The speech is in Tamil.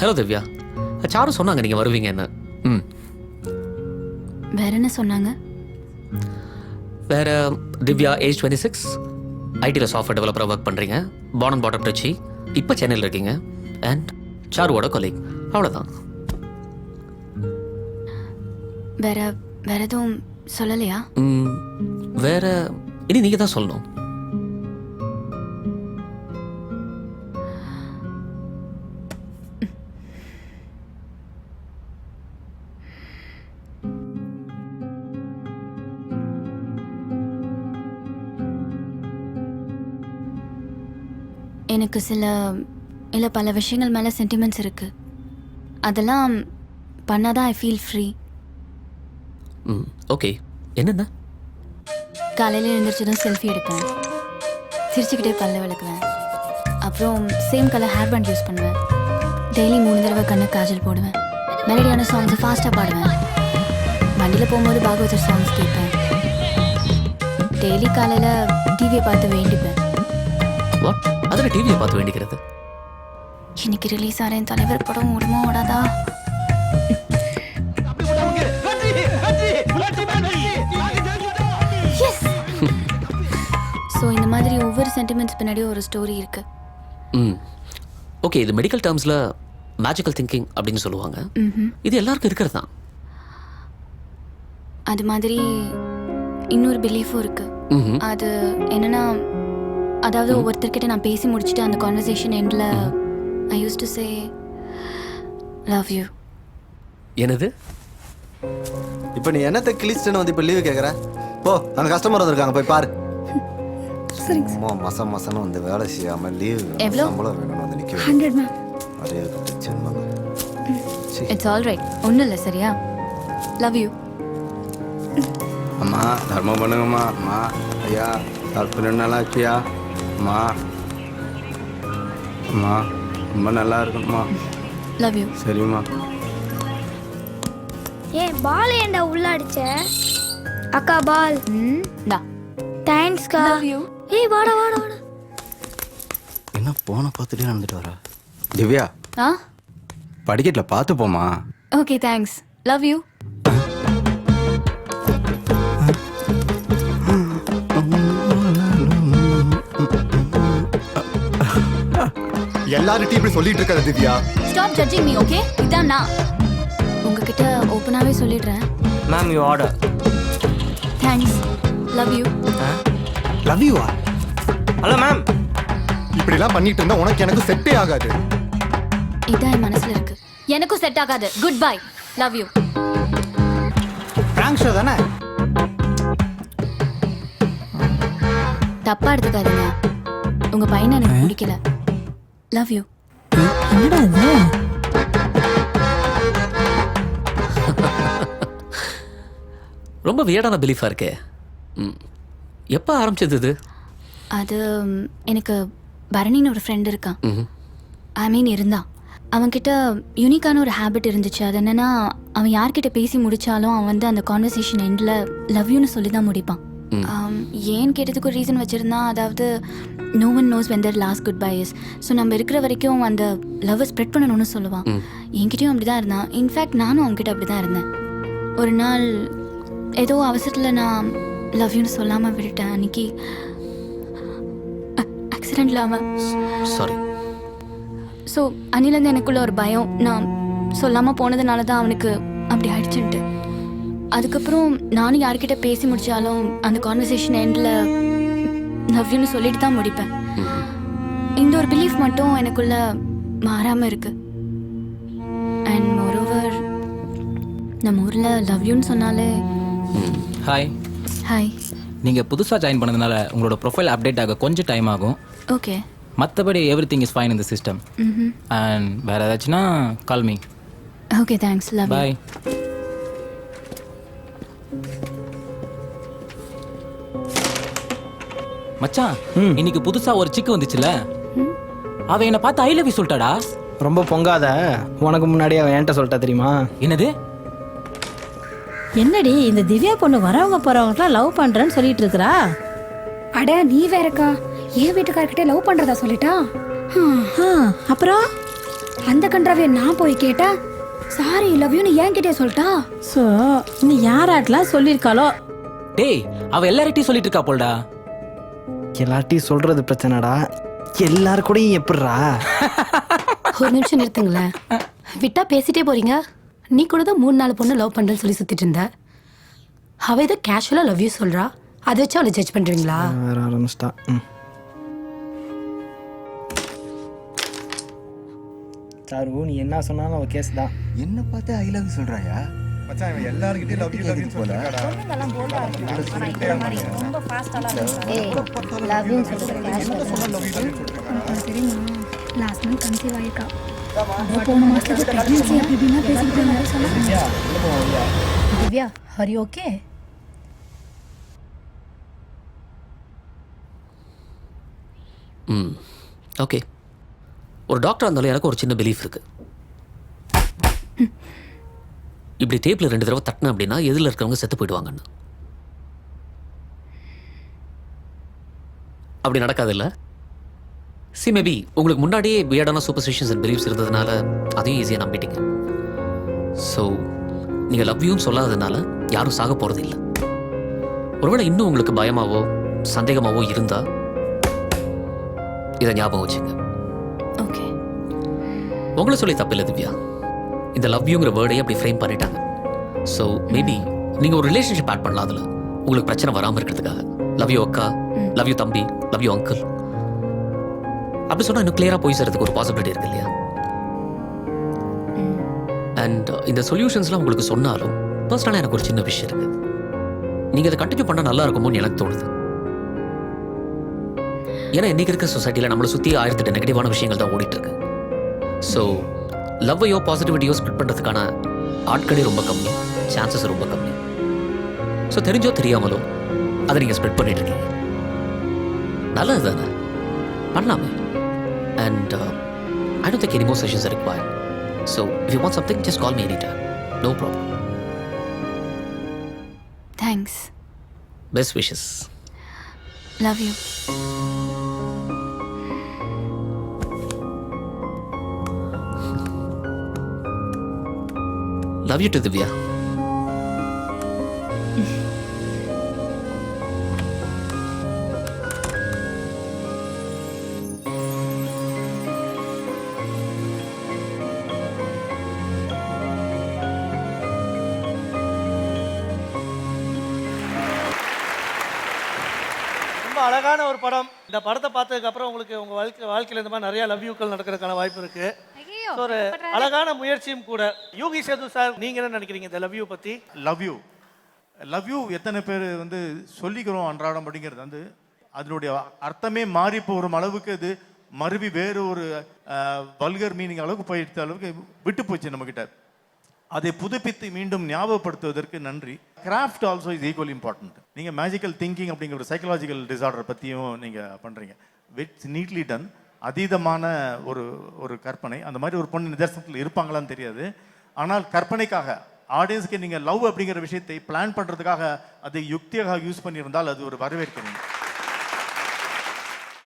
ஹலோ திவ்யா. சாரு சொன்னாங்க நீங்கள் வருவீங்கன்னு. ம். வேற என்ன சொன்னாங்க? வேற திவ்யா ஏஜ் டுவெண்ட்டி சிக்ஸ் ஐடியில் சாஃப்ட்வேர் டெவலப்பராக ஒர்க் பண்ணுறீங்க பான் அண்ட் பாட்டம் டச்சி இப்போ சென்னையில் இருக்கீங்க. அண்ட் சாருவோட கொலீக் அவ்வளோதான் வேற வேற எதுவும் சொல்லலையா? ம், வேற இனி நீங்கள் தான் சொல்லணும். எனக்கு சில இல்லை பல விஷயங்கள் மேலே சென்டிமெண்ட்ஸ் இருக்கு. அதெல்லாம் பண்ணாதான் ஐ ஃபீல் ஃப்ரீ ம் ஓகே என்னென்ன? காலையில் எழுந்திரிச்சதும் செல்ஃபி எடுப்பேன். சிரிச்சுக்கிட்டே பல்ல விளக்குவேன். அப்புறம் same colour hair band use பண்ணுவேன். டெய்லி மூணு தடவை கண்ணு காஜல் போடுவேன். மெலடியான சாங்ஸை ஃபாஸ்ட்டாக பாடுவேன். வண்டியில் போகும்போது பாகவதர் சாங்ஸ் கேட்பேன். டெய்லி காலையில் டிவியை பார்த்து வேண்டிப்பேன். அதில் டிவியை பார்த்து வேண்டிக்கிறது. இன்னைக்கு ரிலீஸ் ஆகிற என் தலைவர் படம் ஓடுமா ஓடாதா? ஸோ இந்த மாதிரி ஒவ்வொரு சென்டிமெண்ட்ஸ் பின்னாடியும் ஒரு ஸ்டோரி இருக்கு. ம். ஓகே இது மெடிக்கல் டேர்ம்ஸில் மேஜிக்கல் திங்கிங் அப்படின்னு சொல்லுவாங்க. இது எல்லாருக்கும் இருக்கிறது தான். அது மாதிரி இன்னொரு பிலீஃபும் இருக்கு. அது என்னன்னா அதாவது ஒவ்வொருத்தர்கிட்ட நான் பேசி முடிச்சுட்டு அந்த கான்வர்சேஷன் எண்டில் I use to say love you என்னது? இப்போ நீ என்னத்தை கிழிச்சிட்டுன்னு வந்து இப்போ லீவு கேட்குற போ அங்கே கஸ்டமர் வந்திருக்காங்க போய் பாரு. சும்மா மசம் மசன்னு வந்து வேலை செய்யாம லீவு எவ்வளோ? சம்பளம் வேணும்னு வந்து நிற்க ஹண்ட்ரட் மேம் அதே ஜென்மம் இட்ஸ் ஆல் ரைட் ஒன்றும் இல்லை சரியா? லவ் யூ அம்மா தர்மம் பண்ணுங்கம்மா. அம்மா ஐயா ரெண்டு நாளா ஆச்சியா? அம்மா. அம்மா ரொம்ப நல்லா இருக்கணும்மா லவ் யூ சரிம்மா. ஏன் பால் ஏன்டா உள்ள அடிச்ச அக்கா பால். ம் டா தேங்க்ஸ்க்கா லவ் யூ ஏய் வாடா வாடா வாடா. என்ன போன பார்த்துட்டே நடந்துட்டு வரா? திவ்யா ஆ? படிக்கட்டில் பார்த்து போமா ஓகே தேங்க்ஸ் லவ் யூ எல்லார்கிட்டயும் இப்படி சொல்லிட்டு இருக்காத Divya. Stop judging me okay இதான் நான். உங்ககிட்ட ஓப்பனாகவே சொல்லிடுறேன். Ma'am you order thanks love you love யூவா hello ma'am இப்படி எல்லாம் பண்ணிட்டு இருந்தா உனக்கு எனக்கு செட்டே ஆகாது. இதான் என் மனசுல இருக்கு. எனக்கும் செட் ஆகாது. Good bye love you prank show தானே? தப்பா எடுத்துக்காதீங்க. உங்க பையனை எனக்கு பிடிக்கல. லவ் யூ ரொம்ப வியடான பிலீஃபாக இருக்கே. ம். எப்போ ஆரம்பிச்சது இது? அது ம், எனக்கு பரணின்னு ஒரு ஃப்ரெண்ட் இருக்கான். ஐ மீன் இருந்தான். அவன்கிட்ட யூனிக்கான ஒரு ஹேபிட் இருந்துச்சு. அது என்னன்னா அவன் யார்கிட்ட பேசி முடிச்சாலும் அவன் வந்து அந்த கான்வர்சேஷன் எண்டில் லவ் யூன்னு சொல்லி தான் முடிப்பான். ஏன் கேட்டதுக்கு ஒரு ரீசன் வச்சிருந்தான் அதாவது no one knows whether last good bye is so நம்ம இருக்கிற வரைக்கும் அந்த லவ்வை ஸ்ப்ரெட் பண்ணணும்னு சொல்லுவான். என்கிட்டயும் அப்படி தான் இருந்தான் இன்ஃபேக்ட் நானும் அவன்கிட்ட அப்படி தான் இருந்தேன். ஒரு நாள் ஏதோ அவசரத்தில் நான் லவ் யூன்னு சொல்லாமல் விட்டுட்டேன். அன்னைக்கு ஆக்சிடெண்ட்டில் அவன் சாரி ஸோ அன்னிலேருந்து எனக்குள்ள ஒரு பயம். நான் சொல்லாமல் போனதுனால தான் அவனுக்கு அப்படி ஆயிடுச்சுன்ட்டு. அதுக்கப்புறம் நானும் யார்கிட்ட பேசி முடிச்சாலும் அந்த கான்வர்சேஷன் எண்டில் லவ்யூன்னு சொல்லிட்டு தான் முடிப்பேன். இந்த ஒரு பிலீஃப் மட்டும் எனக்குள்ள மாறாமல் இருக்கு. அண்ட் மோரோவர் நம்ம ஊரில் லவ்யூன்னு சொன்னாலே ஹாய் ஹாய் நீங்கள் புதுசாக ஜாயின் பண்ணதுனால உங்களோட ப்ரொஃபைல் அப்டேட் ஆக கொஞ்சம் டைம் ஆகும். ஓகே மற்றபடி எவ்ரி திங் இஸ் ஃபைன் இந்த சிஸ்டம் அண்ட் வேறு ஏதாச்சுன்னா call me okay thanks love bye மச்சான் இன்னைக்கு புதுசா ஒரு சிக்கு வந்துச்சுல? அவ என்ன பார்த்து ஐ லவ் யூ சொல்லிட்டாடா. ரொம்ப பொங்காத. உனக்கு முன்னாடியே அவன் என்கிட்ட சொல்லிட்டா தெரியுமா? என்னது? என்னடி இந்த திவ்யா பொண்ணு வரவங்க போறவங்கலாம் லவ் பண்றேன்னு சொல்லிட்டு இருக்கறா? அட நீ வேறக்கா. என் வீட்டுக்காரர்கிட்ட லவ் பண்றதா சொல்லிட்டா? ஹம், ஆ, அப்புறம்? அந்த கன்றாவே நான் போய் கேட்டா சாரி லவ் யூன்னு என்கிட்டயே சொல்லிட்டா? ஸோ இன்னும் யாராட்டெல்லாம் சொல்லியிருக்காளோ? டேய் அவ எல்லார்ட்டையும் சொல்லிட்டு இருக்கா போல்டா. எல்லார்ட்டையும் சொல்றது பிரச்சனைடா. எல்லார் கூடயும் எப்படிரா ஒரு நிமிஷம் நிறுத்துங்களேன். விட்டா பேசிட்டே போறீங்க? நீ கூட தான் மூணு நாலு பொண்ணு லவ் பண்றேன்னு சொல்லி சுத்திட்டு இருந்த. அவ ஏதோ கேஷுவலா லவ் யூ சொல்றா. அதை வச்சு அவளை ஜட்ஜ் பண்றீங்களா? வேற ஆரம்பிச்சிட்டா. ம். சாரு நீ என்ன சொன்னாலும் அவ கேஸ் தான். என்ன பார்த்து ஐ லவ் சொல்றாயா? மச்சான் இவன் எல்லார்கிட்டயும் லவ் யூ லவ் யூ சொல்லிருக்காடா? தெரியுமா? லாஸ்ட் மந்த் கன்சீவ் ஆயிருக்கா. போன மாசத்துக்கு பிரெக்னன்சி அப்படி இப்படின்னா பேசிக்கிட்டு இருந்தாரு சொன்னா? திவ்யா ஹரி ஓகே ம் ஓகே ஒரு டாக்டராக இருந்தாலும் எனக்கு ஒரு சின்ன பிலீஃப் இருக்குது இப்படி டேப்பில் ரெண்டு தடவை தட்டினேன் அப்படின்னா எதில் இருக்கிறவங்க செத்து போயிடுவாங்கன்னு. அப்படி நடக்காதுல்ல? சி மேபி உங்களுக்கு முன்னாடியே வியர்டான சூப்பர்ஸ்டிஷன்ஸ் அண்ட் பிலீஃப்ஸ் இருந்ததுனால அதையும் ஈஸியாக நம்பிட்டீங்க. ஸோ நீங்கள் லவ்யூன்னு சொல்லாததுனால யாரும் சாக போகிறது இல்லை ஒருவேளை இன்னும் உங்களுக்கு பயமாவோ சந்தேகமாவோ இருந்தால் இதை ஞாபகம் வச்சுங்க. உங்களை சொல்லி தப்பில்லை திவ்யா. இந்த லவ் யூங்கிற வேர்டையே அப்படி ஃப்ரேம் பண்ணிட்டாங்க. ஸோ மேபி நீங்கள் ஒரு ரிலேஷன்ஷிப் ஆட் பண்ணலாம் அதில். உங்களுக்கு பிரச்சனை வராமல் இருக்கிறதுக்காக. லவ் யூ அக்கா லவ் யூ தம்பி லவ் யூ அங்கிள் அப்படி சொன்னால் இன்னும் கிளியராக போய் சேர்றதுக்கு ஒரு பாசிபிலிட்டி இருக்கு இல்லையா? அண்ட் இந்த சொல்யூஷன்ஸ்லாம் உங்களுக்கு சொன்னாலும் பர்சனலாக எனக்கு ஒரு சின்ன விஷயம் இருக்கு. நீங்கள் அதை கண்டினியூ பண்ணால் நல்லா இருக்குமோன்னு எனக்கு தோணுது. ஏன்னா இன்னைக்கு இருக்க சொசைட்டியில் நம்மளை சுற்றி ஆயிரத்தெட்டு நெகட்டிவான விஷயங்கள் தான் ஓடிட்டு இருக்கு. ஸோ லவ்வையோ பாசிட்டிவிட்டியோ ஸ்ப்ரெட் பண்ணுறதுக்கான ஆட்களே ரொம்ப கம்மி சான்சஸ் ரொம்ப கம்மி. ஸோ தெரிஞ்சோ தெரியாமலோ அதை நீங்கள் ஸ்ப்ரெட் பண்ணிட்டு இருக்கீங்க. நல்லது தானே? பண்ணலாமே. And I don't think any more sessions required. So if you want something just call me any time no problem thanks best wishes love you love you to Divya. ரொம்ப அழகான ஒரு படம். இந்த படத்தை பார்த்ததுக்கு அப்புறம் உங்களுக்கு உங்க வாழ்க்கை வாழ்க்கையில் இந்த மாதிரி நிறைய லவ் யூக்கள் நடக்கிறதுக்கான வாய்ப்பு இருக்கு. ஒரு அழகான முயற்சியும் கூட. யோகி சேது சார் நீங்க என்ன நினைக்கிறீங்க இந்த லவ் யூ பத்தி? லவ் யூ லவ் யூ எத்தனை பேர் வந்து சொல்லிக்கிறோம் அன்றாடம் அப்படிங்கிறது. வந்து அதனுடைய அர்த்தமே மாறி போகிற அளவுக்கு இது மறுபடி வேறு ஒரு வல்கர் மீனிங் அளவுக்கு போயிட்ட அளவுக்கு விட்டு போச்சு நம்மக்கிட்ட அதை புதுப்பித்து மீண்டும் ஞாபகப்படுத்துவதற்கு நன்றி. Craft also is equal important நீங்கள் மேஜிக்கல் திங்கிங் அப்படிங்கிற ஒரு சைக்கலாஜிக்கல் டிசார்டர் பற்றியும் நீங்கள் பண்ணுறீங்க விட்ஸ் நீட்லி டன் அதீதமான ஒரு ஒரு கற்பனை. அந்த மாதிரி ஒரு பொண்ணு நிதர்சனத்தில் இருப்பாங்களான்னு தெரியாது. ஆனால் கற்பனைக்காக ஆடியன்ஸ்க்கு நீங்கள் லவ் அப்படிங்கிற விஷயத்தை பிளான் பண்ணுறதுக்காக அதை யுக்தியாக யூஸ் பண்ணியிருந்தால் அது ஒரு வரவேற்கணும்